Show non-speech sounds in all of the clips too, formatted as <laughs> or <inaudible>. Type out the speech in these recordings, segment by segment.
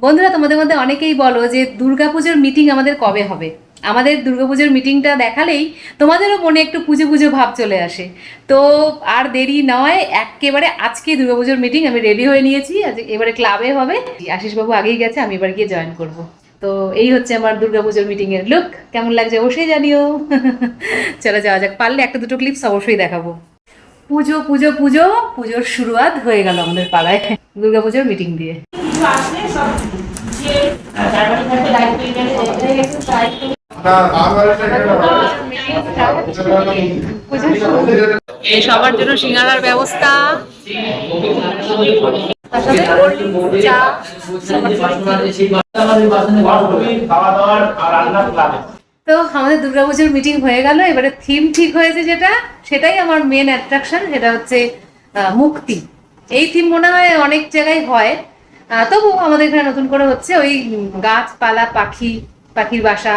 বন্ধুরা, তোমাদের মধ্যে অনেকেই বলো যে দুর্গাপুজোর মিটিং আমাদের কবে হবে? আমাদের দুর্গাপুজোর মিটিংটা দেখালেই তোমাদেরও মনে একটু পুজো পুজো ভাব চলে আসে। তো আর দেরি নয়, একেবারে আজকে দুর্গাপুজোর মিটিং আমি রেডি হয়ে নিয়েছি। এবারে ক্লাবে হবে। আশিসবাবু আগেই গেছে, আমি এবার গিয়ে জয়েন করব। তো এই হচ্ছে আমার দুর্গাপুজোর মিটিংয়ের লুক কেমন লাগছে অবশ্যই জানিও। <laughs> চলো যাওয়া যাক। পারলে একটা দুটো ক্লিপস অবশ্যই দেখাবো। পুজো পুজো পুজো, পুজোর শুরুয়াত হয়ে গেল আমাদের পাড়ায় দুর্গাপুজোর মিটিং দিয়ে। এই সবার জন্য সিঙ্গারার ব্যবস্থা। তো আমাদের দুর্গাপুজোর মিটিং হয়ে গেল এবারে থিম ঠিক হয়েছে যেটা সেটাই আমার মেন অ্যাট্রাকশন সেটা হচ্ছে মুক্তি। এই থিম মনে হয় অনেক জায়গায় হয়। তবু আমাদের এখানে নতুন করে হচ্ছে ওই গাছপালা, পাখি, পাখির বাসা।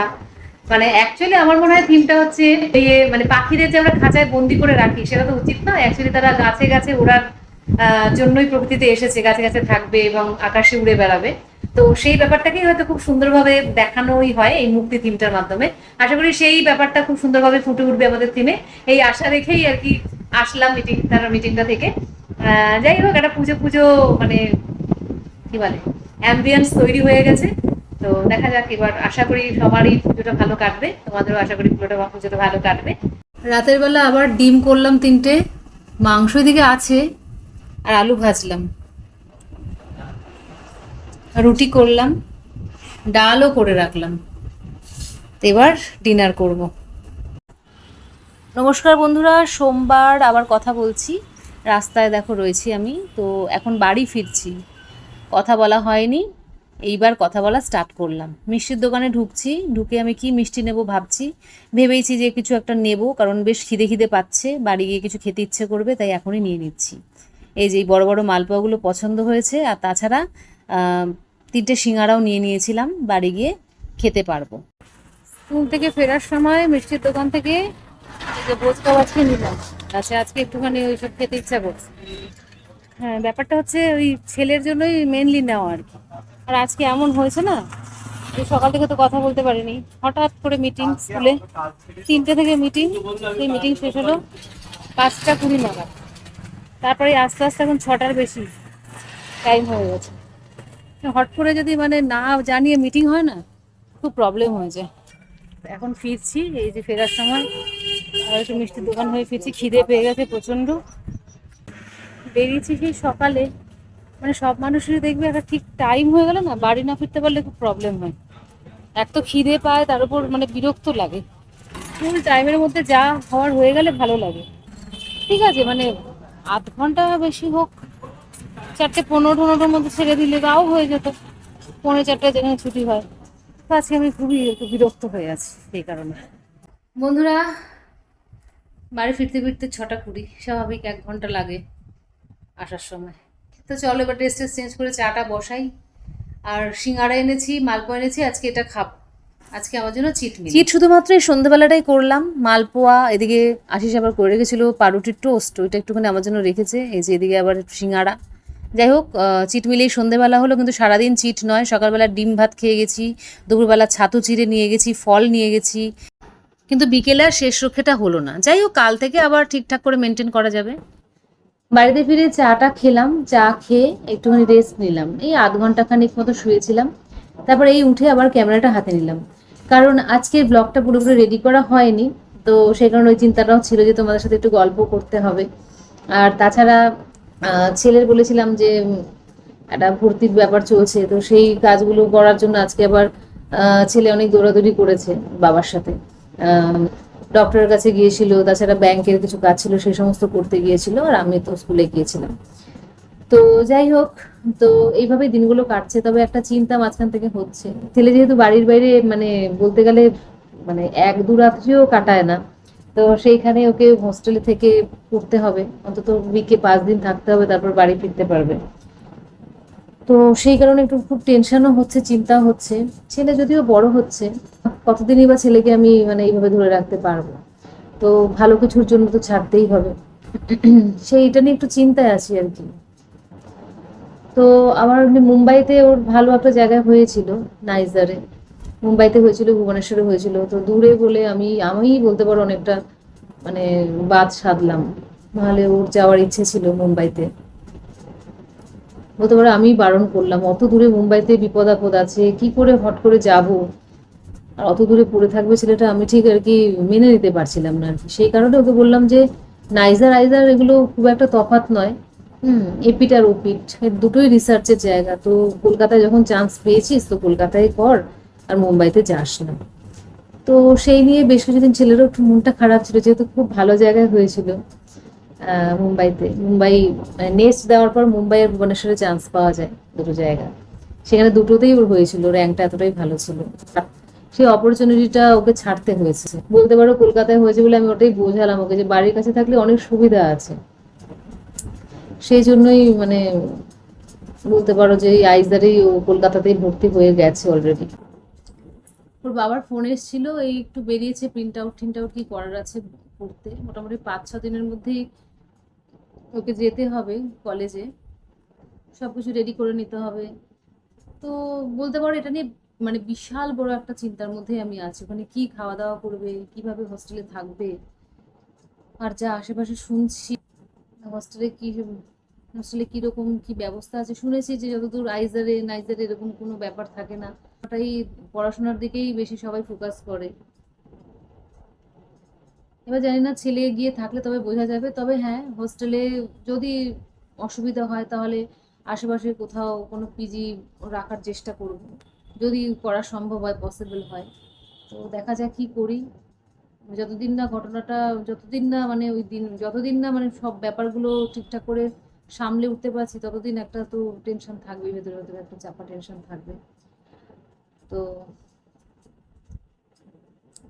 মানে অ্যাকচুয়ালি আমার মনে হয় থিমটা হচ্ছে এই মানে পাখিদের যে আমরা খাঁচায় বন্দি করে রাখি, সেটা তো উচিত না অ্যাকচুয়ালি তারা গাছে গাছে ওড়ার জন্যই প্রকৃতিতে এসেছে, গাছে গাছে থাকবে এবং আকাশে উড়ে বেড়াবে। তো সেই ব্যাপারটাকেই হয়তো খুব সুন্দরভাবে দেখানোই হয় এই মুক্তি থিমটার মাধ্যমে। আশা করি সেই ব্যাপারটা খুব সুন্দরভাবে ফুটে উঠবে আমাদের থিমে এই আশা রেখেই আর কি আসলাম মিটিং তার মিটিংটা থেকে। যাই হোক, একটা পুজো পুজো মানে কি বলে অ্যাম্বিয়েন্স তৈরি হয়ে গেছে। তো দেখা যাক, এবার আশা করি সবারই পুজোটা ভালো কাটবে। তোমাদেরও আশা করি পুজোটা পুজোটা ভালো কাটবে। রাতের বেলা আবার ডিম করলাম তিনটে, মাংস দিকে আছে, আর আলু ভাজলাম। রুটি করলাম, ডালও করে রাখলাম। এবার ডিনার করব। নমস্কার বন্ধুরা, সোমবার আবার কথা বলছি। রাস্তায় দেখো রয়েছি আমি, তো এখন বাড়ি ফিরছি। কথা বলা হয়নি। এইবার কথা বলা স্টার্ট করলাম। মিষ্টির দোকানে ঢুকছি, ঢুকে আমি কি মিষ্টি নেব ভাবছি। ভেবেইছি যে কিছু একটা নেব, কারণ বেশ খিদে খিদে পাচ্ছে। বাড়ি গিয়ে কিছু খেতে ইচ্ছে করবে, তাই এখনই নিয়ে নিচ্ছি। এই যে বড় বড় মালপোয়াগুলো পছন্দ হয়েছে, আর তাছাড়া তিনটে সিঙ্গারাও নিয়ে নিয়েছিলাম, বাড়ি গিয়ে খেতে পারব। স্কুল থেকে ফেরার সময় মিষ্টির দোকান থেকে যে বোচকাও আজকে নিলাম। আচ্ছা আজকে একটুখানি ওইসব খেতে ইচ্ছা করছে। হ্যাঁ ব্যাপারটা হচ্ছে ওই ছেলের জন্যই মেনলি নেওয়া আর কি। আর আজকে এমন হয়েছে না যে সকাল থেকে তো কথা বলতে পারিনি। হঠাৎ করে মিটিং স্কুলে, তিনটে থেকে মিটিং সেই মিটিং শেষ হলো পাঁচটা কুড়ি নাগাদ। তারপরে আস্তে আস্তে এখন ছটার বেশি টাইম হয়ে গেছে। হট করে যদি মানে না জানিয়ে মিটিং হয় না, খুব প্রবলেম হয়ে যায়। এখন ফিরছি, এই যে ফেরার সময়, আর একটু মিষ্টির দোকান হয়ে ফিরছি, খিদে পেয়ে গেছে প্রচণ্ড। বেরিয়েছি সেই সকালে মানে সব মানুষেরই দেখবে একটা ঠিক টাইম হয়ে গেলে না, বাড়ি না ফিরতে পারলে খুব প্রবলেম হয়। এক তো খিদে পায়, তার উপর মানে বিরক্ত লাগে। ফুল টাইমের মধ্যে যা হওয়ার হয়ে গেলে ভালো লাগে। ঠিক আছে মানে আধ ঘণ্টা বেশি হোক, চারটে পনেরো পনেরোটার মধ্যে ছেড়ে দিলে তাও হয়ে যেত। পনেরো চারটায় যেখানে ছুটি হয় তো আজকে আমি খুবই একটু বিরক্ত হয়ে আছি সেই কারণে। বন্ধুরা, বাড়ি ফিরতে ফিরতে ছটা কুড়ি, স্বাভাবিক এক ঘণ্টা লাগে। আসার সময়। তো চলো, এবার ড্রেস ট্রেস চেঞ্জ করে চাটা বসাই। আর সিঙ্গারা এনেছি, মালপোয়া এনেছি, আজকে এটা খাব। আজকে আমার জন্য চিট মিল। চিট শুধুমাত্র এই সন্ধ্যেবেলাটাই করলাম। মালপোয়া, এদিকে আশিস আবার করে রেখেছিল পাউরুটির টোস্ট, ওইটা একটুখানি আমার জন্য রেখেছে। এই যে এদিকে আবার সিঙ্গারা। যাই হোক চিট মিলেই সন্ধেবেলা হলো, কিন্তু সারাদিন চিট নয়। সকালবেলা ডিম ভাত খেয়ে গেছি, দুপুরবেলা ছাতু চিড়ে নিয়ে গেছি, ফল নিয়ে গেছি। কিন্তু বিকেলে আর শেষ রক্ষেটা হলো না। যাই হোক, কাল থেকে আবার ঠিকঠাক করে মেনটেন করা যাবে। বাড়িতে ফিরে চাটা খেলাম, চা খেয়ে একটুখানি রেস্ট নিলাম। এই আধ ঘণ্টা খানিক মতো শুয়েছিলাম। তারপর এই উঠে আবার ক্যামেরাটা হাতে নিলাম। কারণ আজকের ব্লগটা পুরোপুরি রেডি করা হয়নি, তো সেই কারণে ওই চিন্তাটাও ছিল যে তোমাদের সাথে একটু গল্প করতে হবে। আর তাছাড়া ছেলের বলেছিলাম যে একটা ভর্তির ব্যাপার চলছে, তো সেই কাজগুলো করার জন্য আজকে আবার ছেলে অনেক দৌড়াদৌড়ি করেছে বাবার সাথে। ডক্টরের কাছে গিয়েছিল, তাছাড়া ব্যাংকের কিছু কাজ ছিল, সেই সমস্ত করতে গিয়েছিল আর আমি তো স্কুলে গিয়েছিলাম। তো যাই হোক, তো এইভাবে দিনগুলো কাটছে, তবে একটা চিন্তা মাঝখান থেকে হচ্ছে। ছেলে যেহেতু বাড়ির বাইরে মানে বলতে গেলে মানে এক দু রাত্রিও কাটায় না, তো সেইখানে ওকে হোস্টেলে থেকে পড়তে হবে। অন্তত উইকে পাঁচ দিন থাকতে হবে, তারপর বাড়ি ফিরতে পারবে। তো সেই কারণে একটু খুব টেনশনও হচ্ছে, চিন্তা হচ্ছে। ছেলে যদিও বড় হচ্ছে, কতদিনই বা ছেলেকে আমি মানে এইভাবে ধরে রাখতে পারব? তো ভালো কিছুর জন্য তো ছাড়তেই হবে। সেইটা নিয়ে একটু চিন্তায় আছি আর কি। তো আমার মুম্বাইতে ওর ভালো একটা জায়গায় হয়েছিল, নাইজারে। মুম্বাইতে হয়েছিল, ভুবনেশ্বরে হয়েছিল। তো দূরে বলে আমি আমিই বলতে পারো অনেকটা মানে বাদ সাধলাম। নাহলে ওর যাওয়ার ইচ্ছে ছিল মুম্বাইতে। বলতে পারো আমি বারণ করলাম। অত দূরে মুম্বাইতে বিপদ আপদ আছে, কি করে হট করে যাব? আর অত দূরে পড়ে থাকবে ছেলেটা, আমি ঠিক আর কি মেনে নিতে পারছিলাম না আর কি। সেই কারণে ওকে বললাম যে, নাইজার আইজার এগুলো খুব একটা তফাৎ নয়। হুম, এপিট আর ওপিট দুটোই রিসার্চের জায়গা। তো কলকাতায় যখন চান্স পেয়েছিস, তো কলকাতায় কর, আর মুম্বাইতে যাস না। তো সেই নিয়ে বেশ কিছুদিন ছেলেরও একটু মনটা খারাপ ছিল, যেহেতু খুব ভালো জায়গায় হয়েছিল। মুম্বাইতে। মুম্বাই নেক্সট দেওয়ার পর মুম্বাই আর ভুবনেশ্বরে চান্স পাওয়া যায় দুটো জায়গা। সেখানে দুটোতেই ওর হয়েছিল র্যাঙ্কটা এতটাই ভালো ছিল। সেই অপরচুনিটিটা ওকে ছাড়তে হয়েছে। বলতে পারো কলকাতায় হয়েছে বলে আমি ওটাই বোঝালাম ওকে যে বাড়ির কাছে থাকলে অনেক সুবিধা আছে। সেই জন্যই মানে বলতে পারো যে আইজারেই ও কলকাতাতেই ভর্তি হয়ে গেছে অলরেডি ওর বাবার ফোন এসেছিল, এই একটু বেরিয়েছে প্রিন্ট আউট টিন্ট আউট কি করার আছে করতে মোটামুটি পাঁচ ছ দিনের মধ্যেই ওকে যেতে হবে কলেজে সব কিছু রেডি করে নিতে হবে। তো বলতে পারো এটা নিয়ে মানে বিশাল বড় একটা চিন্তার মধ্যে আমি আছি। ওখানে কি খাওয়া দাওয়া করবে, কীভাবে হোস্টেলে থাকবে? আর যা আশেপাশে শুনছি হোস্টেলে কি হোস্টেলে কীরকম কি ব্যবস্থা আছে? শুনেছি যে যতদূর আইজারে, নাইজারে এরকম কোনো ব্যাপার থাকে না। ওটাই পড়াশোনার দিকেই বেশি সবাই ফোকাস করে। এবার জানি না ছেলে গিয়ে থাকলে তবে বোঝা যাবে, তবে হ্যাঁ হোস্টেলে যদি অসুবিধা হয় তাহলে আশেপাশে কোথাও কোনো পিজি রাখার চেষ্টা করব। যদি করা সম্ভব হয় পসিবল হয়। তো দেখা যাক কি করি। যতদিন না ঘটনাটা, যতদিন না মানে ওই দিন, যতদিন না মানে সব ব্যাপারগুলো ঠিকঠাক করে সামলে উঠতে পারছি, ততদিন একটা তো টেনশন থাকবে ভেতরে ভেতরে একটা চাপা টেনশন থাকবে। তো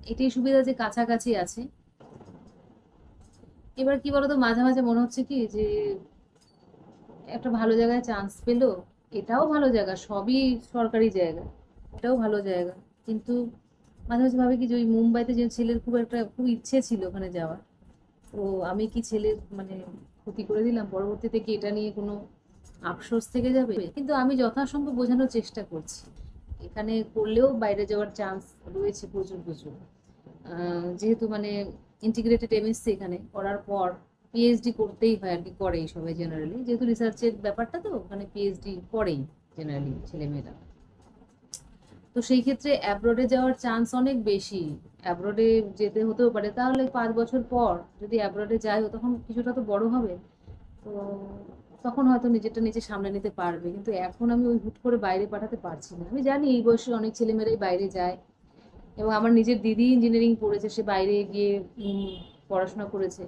এটাই সুবিধা যে কাছাকাছি আছে। এবার কি বলতো, মাঝে মাঝে মনে হচ্ছে কি যে একটা ভালো জায়গায় চান্স পেল, এটাও ভালো জায়গা, সবই সরকারি জায়গা, এটাও ভালো জায়গা। কিন্তু মাঝে মাঝে ভাবে কি যে ওই মুম্বাইতে যে ছেলের খুব একটা, খুব ইচ্ছে ছিল ওখানে যাওয়ার, তো আমি কি ছেলের মানে ক্ষতি করে দিলাম? পরবর্তীতে কি এটা নিয়ে কোনো আফসোস থেকে যাবে? কিন্তু আমি যথাসম্ভব বোঝানোর চেষ্টা করছি। এখানে করলেও বাইরে যাওয়ার চান্স রয়েছে প্রচুর প্রচুর। যেহেতু মানে ইন্টিগ্রেটেড এমএসসি এখানে করার পর পিএইচডি করতেই হয় আর কি করেই সবাই জেনারেলি যেহেতু রিসার্চের ব্যাপারটা তো, ওখানে পিএইচডি করেই জেনারেলি ছেলেমেয়েরা তো সেই ক্ষেত্রে অ্যাব্রোডে যাওয়ার চান্স অনেক বেশি। অ্যাব্রোডে যেতে হতেও পারে। তাহলে পাঁচ বছর পর যদি অ্যাব্রোডে যায় তখন কিছুটা তো বড় হবে। তো তখন হয়তো নিজেরটা নিজে সামলে নিতে পারবে। কিন্তু এখন আমি ওই হুট করে বাইরে পাঠাতে পারছি না। আমি জানি এই বয়সে অনেক ছেলেমেয়েরাই বাইরে যায়। এবং আমার নিজের দিদি ইঞ্জিনিয়ারিং পড়েছে, সে বাইরে গিয়ে পড়াশোনা করেছে,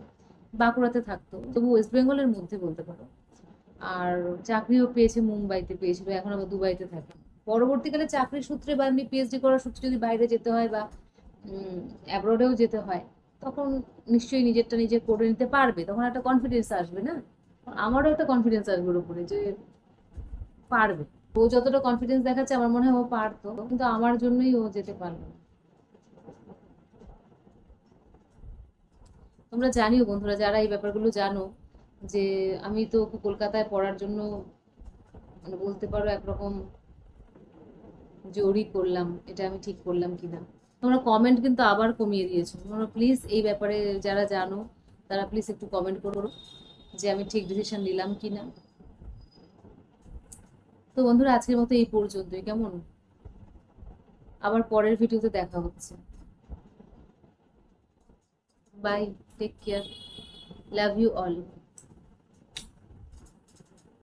বাঁকুড়াতে থাকতো। তবু ওয়েস্ট বেঙ্গলের মধ্যে বলতে পারো। আর চাকরিও পেয়েছে, মুম্বাইতে পেয়েছিল, এখন আবার দুবাইতে থাকে। পরবর্তীকালে চাকরির সূত্রে বা এমনি পিএইচডি করার সূত্রে যদি বাইরে যেতে হয় বা অ্যাব্রোডেও যেতে হয়, তখন নিশ্চয়ই নিজেরটা নিজে করে নিতে পারবে। তখন একটা কনফিডেন্স আসবে না? আমারও একটা কনফিডেন্স আসবে ওর উপরে যে পারবে। ও যতটা কনফিডেন্স দেখাচ্ছে, আমার মনে হয় ও পারতো। কিন্তু আমার জন্যই ও যেতে পারল তোমরা জানিও বন্ধুরা, যারা এই ব্যাপারগুলো জানো, যে আমি তো কলকাতায় পড়ার জন্য মানে বলতে পারো একরকম জোরই করলাম, এটা আমি ঠিক করলাম কিনা। তোমরা কমেন্ট কিন্তু আবার কমিয়ে দিয়েছ। তোমরা প্লিজ এই ব্যাপারে যারা জানো, তারা প্লিজ একটু কমেন্ট করো, যে আমি ঠিক ডিসিশন নিলাম কিনা। তো বন্ধুরা, আজকের মতো এই পর্যন্তই, কেমন? আবার পরের ভিডিওতে দেখা হচ্ছে। Bye Take care. Love you all.